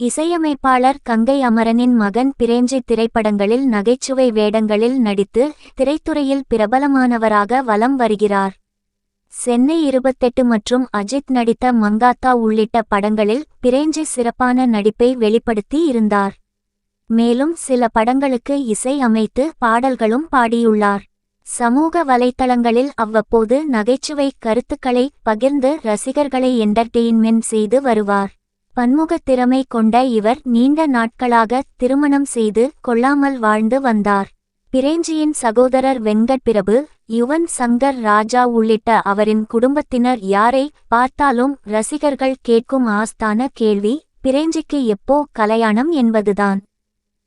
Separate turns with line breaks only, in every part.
இசையமைப்பாளர் கங்கை அமரனின் மகன் பிரேம்ஜி திரைப்படங்களில் நகைச்சுவை வேடங்களில் நடித்து திரைத்துறையில் பிரபலமானவராக வலம் வருகிறார். சென்னை இருபத்தெட்டு மற்றும் அஜித் நடித்த மங்காத்தா உள்ளிட்ட படங்களில் பிரேம்ஜி சிறப்பான நடிப்பை வெளிப்படுத்தி இருந்தார். மேலும் சில படங்களுக்கு இசை அமைத்து பாடல்களும் பாடியுள்ளார். சமூக வலைத்தளங்களில் அவ்வப்போது நகைச்சுவை கருத்துக்களை பகிர்ந்து ரசிகர்களை என்டர்டெயின்மென்ட் செய்து வருவார். பன்முகத் திறமை கொண்ட இவர் நீண்ட நாட்களாக திருமணம் செய்து கொள்ளாமல் வாழ்ந்து வந்தார். பிரேஞ்சியின் சகோதரர் வெங்கட் பிரபு யுவன் சங்கர் ராஜா உள்ளிட்ட அவரின் குடும்பத்தினர் யாரை பார்த்தாலும் ரசிகர்கள் கேட்கும் ஆஸ்தான கேள்வி பிரேஞ்சிக்கு எப்போ கல்யாணம் என்பதுதான்.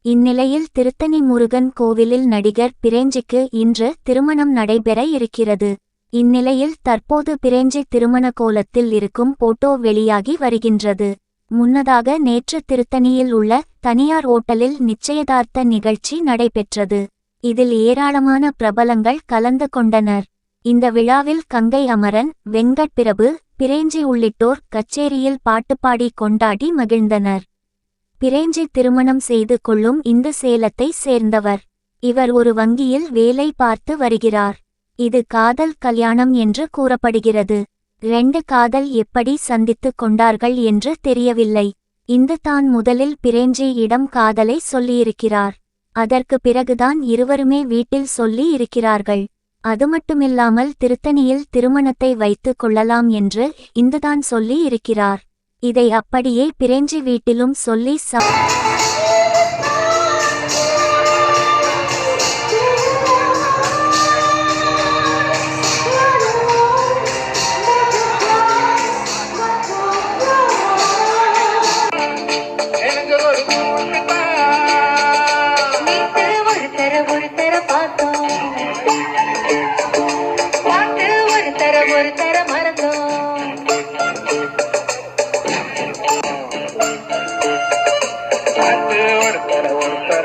இந்நிலையில் திருத்தணி முருகன் கோவிலில் நடிகர் பிரேஞ்சிக்கு இன்று திருமணம் நடைபெற இருக்கிறது. இந்நிலையில் தற்போது பிரேஞ்சி திருமண கோலத்தில் இருக்கும் போட்டோ வெளியாகி வருகின்றது. முன்னதாக நேற்று திருத்தணியில் உள்ள தனியார் ஓட்டலில் நிச்சயதார்த்த நிகழ்ச்சி நடைபெற்றது. இதில் ஏராளமான பிரபலங்கள் கலந்து கொண்டனர். இந்த விழாவில் கங்கை அமரன் வெங்கட் பிரபு பிரேஞ்சி உள்ளிட்டோர் கச்சேரியில் பாட்டுப்பாடி கொண்டாடி மகிழ்ந்தனர். பிரேஞ்சி திருமணம் செய்து கொள்ளும் இந்த சேலத்தை சேர்ந்தவர். இவர் ஒரு வங்கியில் வேலை பார்த்து வருகிறார். இது காதல் கல்யாணம் என்று கூறப்படுகிறது. ரெண்டு காதல் எப்படி சந்தித்துக் கொண்டார்கள் என்று தெரியவில்லை. இந்த தான் முதலில் பிரேஞ்சி இடம் காதலை சொல்லியிருக்கிறார். அதற்கு பிறகுதான் இருவருமே வீட்டில் சொல்லி இருக்கிறார்கள். அது மட்டுமில்லாமல் திருத்தணியில் திருமணத்தை வைத்துக் கொள்ளலாம் என்று இந்துதான் சொல்லி இருக்கிறார் இதை அப்படியே பிரேஞ்சி வீட்டிலும் சொல்லி ச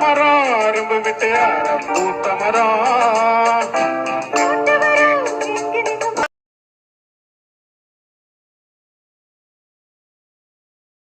மரம் அரும்பு விட்டு அறம் பூத்த மரம்